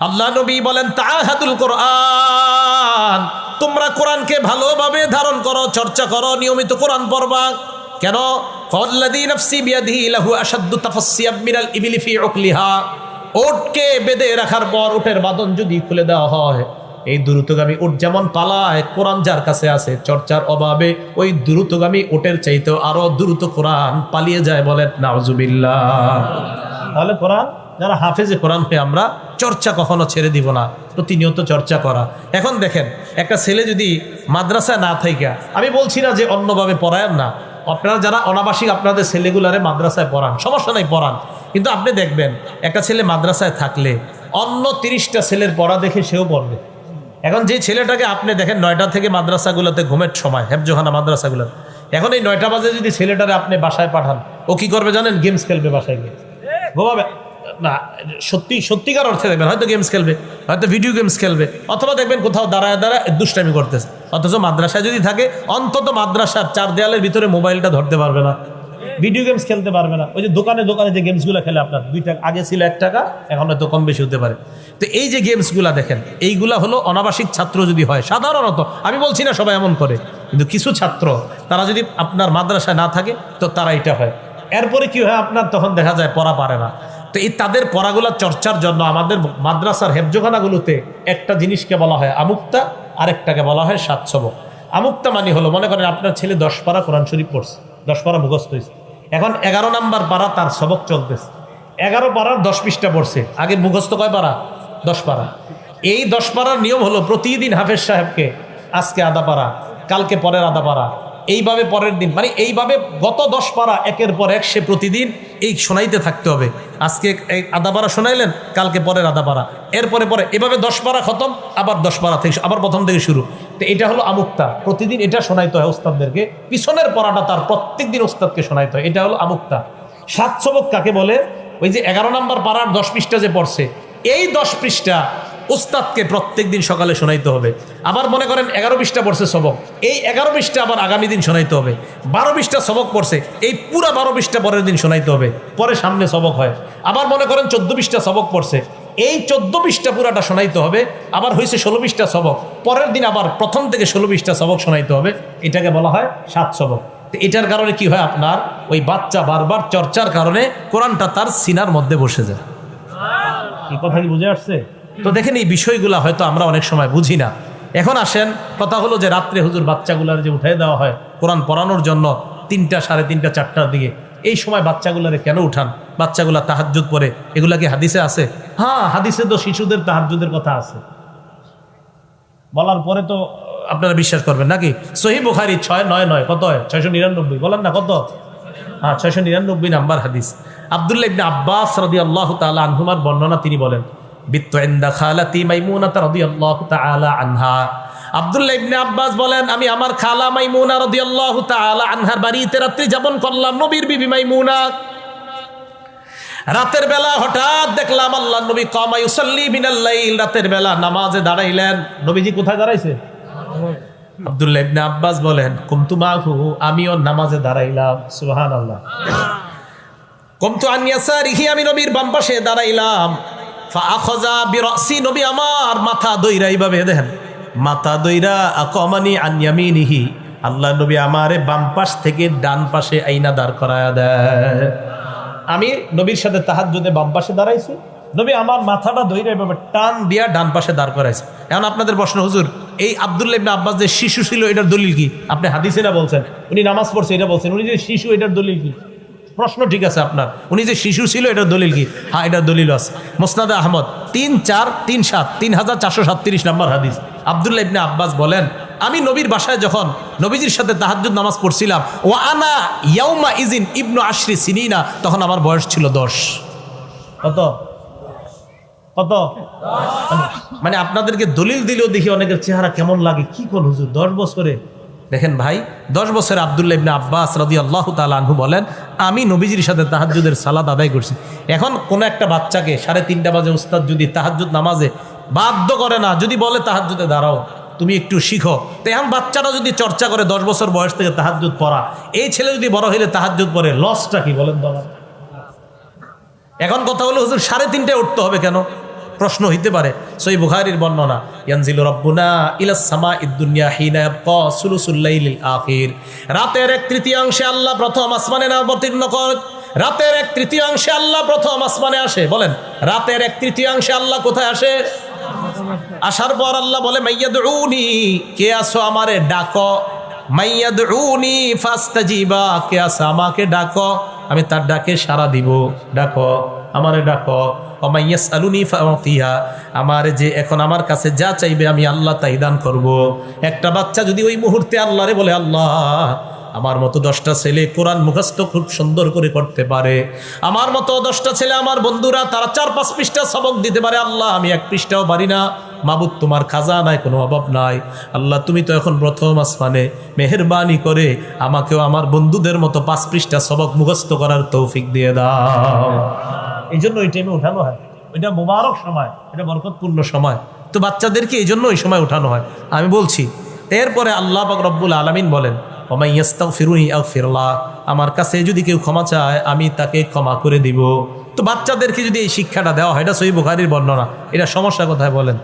আল্লাহ নবী বলেন তাহাদুল কোরআন। তোমরা কোরআনকে ভালোভাবে ধারণ করো, চর্চা করো, নিয়মিত কোরআন পড়বা। কেন? ওটকে বেঁধে রাখার পর ওটের বাদন যদি খুলে দেওয়া হয়, এই দ্রুতগামী ওট যেমন পালায়, কোরআন যার কাছে আছে, চর্চার অভাবে ওই দ্রুতগামী ওটের চাইতেও আরও দ্রুত কোরআন পালিয়ে যায় বলেন, নাউজুবিল্লাহ। তাহলে কোরআন, যারা হাফেজে কোরআন হয়ে আমরা চর্চা কখনো ছেড়ে দিব না, প্রতিনিয়ত চর্চা করা। এখন দেখেন, একটা ছেলে যদি মাদ্রাসায় না থাইকা, আমি বলছি না যে অন্যভাবে পড়ায়েন না। আপনারা যারা অনাবাসিক আপনাদের ছেলেগুলারে মাদ্রাসায় পড়ান, সমস্যা নাই, পড়ান। কিন্তু আপনি দেখবেন, একটা ছেলে মাদ্রাসায় থাকলে অন্য তিরিশটা ছেলের পড়া দেখে সেও পড়বে। এখন যে ছেলেটাকে আপনি দেখেন, নয়টা থেকে মাদ্রাসাগুলোতে ঘুমের সময়, হেফজোখানা মাদ্রাসাগুলো এখন এই নয়টা বাজে যদি ছেলেটারে আপনি বাসায় পাঠান, ও কি করবে জানেন? গেমস খেলবে বাসায় গিয়ে। ঘুমাবে। না, সত্যি, সত্যিকার অর্থে দেখবেন, হয়তো গেমস খেলবে, হয়তো ভিডিও গেমস খেলবে, অথবা দেখবেন কোথাও দাঁড়ায় দাঁড়ায় দুষ্টামি করতেছে। অথচ মাদ্রাসায় যদি থাকে, অন্তত মাদ্রাসার চার দেয়ালের ভিতরে মোবাইলটা ধরতে পারবে না। ভিডিও গেমস খেলতে পারবে না। ওই যে দোকানে দোকানে যে গেমসগুলো খেলে আপনার, দুই টাকা, আগে ছিল এক টাকা, এখন হয়তো কম বেশি হতে পারে। তো এই যে গেমসগুলা দেখেন, এইগুলা হলো অনাবাসিক ছাত্র যদি হয়, সাধারণত, আমি বলছি না সবাই এমন করে, কিন্তু কিছু ছাত্র, তারা যদি আপনার মাদ্রাসায় না থাকে, তো তারা এটা হয়। এরপরে কি হয়, আপনার তখন দেখা যায়, পড়া পারে না। তো এই তাদের পড়াগুলা চর্চার জন্য আমাদের মাদ্রাসার হেফজোখানাগুলোতে একটা জিনিসকে বলা হয় আমুক্তা, আরেকটাকে বলা হয় সাতসবক আমুক্তা মানে হলো, মনে করেন আপনার ছেলে দশ পারা কোরআন শরীফ পড়ছে, দশ পারা মুখস্থ হয়েছে। এখন এগারো নাম্বার পারা তার সবক চলতেছে। এগারো পারার দশ পৃষ্ঠা পড়ছে আগে মুখস্থ কয় পারা? দশ পারা। এই দশ পারার নিয়ম হলো, প্রতিদিন হাফেজ সাহেবকে আজকে আদা পারা, কালকে পরের আদা পারা এইভাবে পরের দিন মানে এইভাবে গত দশ পারা একের পর এক সে প্রতিদিন এই শোনাইতে থাকতে হবে। আজকে এই আদা পারা শোনাইলেন, কালকে পরের আদা পারা এরপরে পরে, এভাবে দশ পারা খতম, আবার দশ পারা থেকে আবার প্রথম থেকে শুরু। তো এটা হলো আমুক্তা। প্রতিদিন এটা শোনাইতে হয় ওস্তাদদেরকে। পিছনের পড়াটা তার প্রত্যেক দিন ওস্তাদকে শোনাইতে হয়। এটা হলো আমুক্তা। সাত কাকে বলে? ওই যে এগারো নম্বর পাড়ার দশ পৃষ্ঠা যে পড়ছে, এই দশ পৃষ্ঠা উস্তাদকে প্রত্যেক দিন সকালে শোনাইতে হবে। আবার মনে করেন এগারো বিশটা পড়ছে সবক। এই এগারো বিশটা আবার আগামী দিন শোনাইতে হবে। বারো বিশটা সবক পড়ছে, এই পুরা বারো পৃষ্ঠা পরের দিন শোনাইতে হবে। পরে সামনে সবক হয়। আবার মনে করেন চোদ্দ বিশটা সবক পড়ছে। এই চোদ্দ বিশটা পুরাটা শোনাইতে হবে। আবার হয়েছে ষোলো বিশটা সবক। পরের দিন আবার প্রথম থেকে ষোলো বিশটা সবক শোনাইতে হবে। এটাকে বলা হয় সাত সবক। তো এটার কারণে কি হয় আপনার? ওই বাচ্চা বারবার চর্চার কারণে কোরআনটা তার সিনার মধ্যে বসে যায়। কথা কি বুঝে আসছে? তো দেখেন এই বিষয়গুলো হয়তো আমরা অনেক সময় বুঝি না। এখন আসেন, কথা হলো যে রাত্রে হুজুর বাচ্চাগুলার যে উঠাই দেওয়া হয়, কোরআন পড়ানোর জন্য তিনটা, সাড়ে তিনটা, চারটার দিকে, এই সময় বাচ্চাগুলারে কেন উঠান? বাচ্চাগুলা তাহাজুদ পরে এগুলা কি হাদিসে আছে? হ্যাঁ হাদিসে তো শিশুদের তাহাজুদের কথা আছে। বলার পরে তো আপনারা বিশ্বাস করবেন নাকি? সহি বুখারি ছয়, নয় নয়, কত হয়? ছয়শো নিরানব্বই, বলেন না কত? হ্যাঁ ছয়শো নিরানব্বই নাম্বার হাদিস। আবদুল্লাহ আব্বাস রদি আল্লাহ তালা আনহুমার বর্ণনা তিনি বলেন আমি আমার খালা রাত্রি বেলা হঠাৎ দেখলাম আল্লাহ নবী রাতের বেলা নামাজে দাঁড়াইলেন। নবীজি কোথায় দাঁড়াইছে? আব্দুল্লাহ ইবনে আব্বাস বলেন, কুমতু মাহু, আমিও নামাজে দাঁড়াইলাম। কুমতু আন ইয়াসারিহি, আমি নবীর বাম পাশে দাঁড়াইলাম। আমার মাথা দইরা এইভাবে দেখেন। মাথা দইরা আকমানি আন ইয়ামিনিহি। আল্লাহ নবী আমারে বাম পাশ থেকে ডান পাশে আইনা দাঁড় করায়া আমি নবীর সাথে তাহাজ্জুদে বাম পাশে দাঁড়াইছি। নবী আমার মাথাটা দইরা এভাবে টান দিয়া ডান পাশে দাঁড় করাইছে। এখন আপনাদের প্রশ্ন, হুজুর, এই আব্দুল্লাহ ইবনে আব্বাস যে শিশু ছিল, এটার দলিল কি? আপনি হাদিসে না বলছেন? উনি নামাজ পড়ছে, এটা বলছেন। উনি যে শিশু, এটার দলিল কি? প্রশ্ন ঠিক আছে আপনার। উনি যে শিশু ছিল, এটার দলিল কি? হ্যাঁ এটার দলিল আছে। মোসনাদ আহমদ, তিন চার তিন সাত, তিন হাজার চারশো সাতত্রিশ নম্বর হাদিস। আবদুল্লাহ ইবনে আব্বাস বলেন, আমি নবীর বাসায় যখন নবীজির সাথে তাহাজ্জুদ নামাজ পড়ছিলাম ও আনা ইয়াউমা ইজিন ইবনু আশরি সিনিনা তখন আমার বয়স ছিল দশ। কত? কত? মানে আপনাদেরকে দলিল দিলেও দেখি অনেকের চেহারা কেমন লাগে। কি কোন হুজুর? দশ বছরে দেখেন ভাই, দশ বছর আবদুল্লাহ ইবনে আব্বাস রদি আল্লাহ তালু বলেন, আমি নবীজির সাথে তাহাজুদের সালাদ আদায় করছি। এখন কোনো একটা বাচ্চাকে সাড়ে তিনটা বাজে উস্তাদ যদি তাহাজুদ নামাজে বাধ্য করে না, যদি বলে তাহাজুদে দাঁড়াও, তুমি একটু শিখো। তো এখন বাচ্চাটা যদি চর্চা করে দশ বছর বয়স থেকে তাহাজুদ পড়া, এই ছেলে যদি বড় হইলে তাহাজুদ পড়ে, লসটা কি বলেন আমার? এখন কথা হলো, হুজুর, সাড়ে তিনটায় উঠতে হবে কেন? প্রশ্ন হইতে পারে, সই বুখারির বর্ণনা। ইয়ানজিল রব্বুনা ইলাস সামা ইদ্দুনিয়া হিনা ইয়াবকা সুলুসুল লাইলিল আখির। রাতের এক তৃতীয়াংশে আল্লাহ প্রথম আসমানে না অবতীর্ণ কর রাতের এক তৃতীয়াংশে আল্লাহ প্রথম আসমানে আসে, বলেন। রাতের এক তৃতীয়াংশে আল্লাহ কোথায় আসে? আসার পর আল্লাহ বলে, মাইয়াদউনি, কে আসো আমারে ডাকো? মাইয়াদউনি ফাস্তাজিবা, কে আসো আমাকে ডাকো? আমি তার ডাকে সাড়া দিব। ডাকো। আমারে ডাকো অমাইয়াস আলুনি ফাতিয়া আমার যে এখন আমার কাছে যা চাইবে আমি আল্লাহ তাই দান করব। একটা বাচ্চা যদি ওই মুহূর্তে আল্লাহরে বলে, আল্লাহ, আমার মতো দশটা ছেলে কোরআন মুখস্থ খুব সুন্দর করে করতে পারে। আমার মতো দশটা ছেলে আমার বন্ধুরা, তারা চার পাঁচ পৃষ্ঠা সবক দিতে পারে। আল্লাহ, আমি এক পৃষ্ঠাও পারি না। মাবুদ, তোমার খাজা নাই কোনো অভাব নাই। আল্লাহ, তুমি তো এখন প্রথম আসমানে। মেহরবানি করে আমাকেও আমার বন্ধুদের মতো পাঁচ পৃষ্ঠা সবক মুখস্থ করার তৌফিক দিয়ে দাও। এই জন্য ওই টাইমে উঠানো হয়। ওইটা মোবারক সময়, এটা বরকতপূর্ণ সময়। তো বাচ্চাদেরকে এই জন্য ওই সময় উঠানো হয়। আমি বলছি, এরপরে আল্লাহ পাক রব্বুল আলমিন বলেন আমার কাছে যদি কেউ ক্ষমা চায়, আমি তাকে ক্ষমা করে দিব। তো বাচ্চাদেরকে যদি এই শিক্ষাটা দেওয়া হয়, এটা সই বুখারির বর্ণনা। এটা সমস্যা কোথায় বলেন?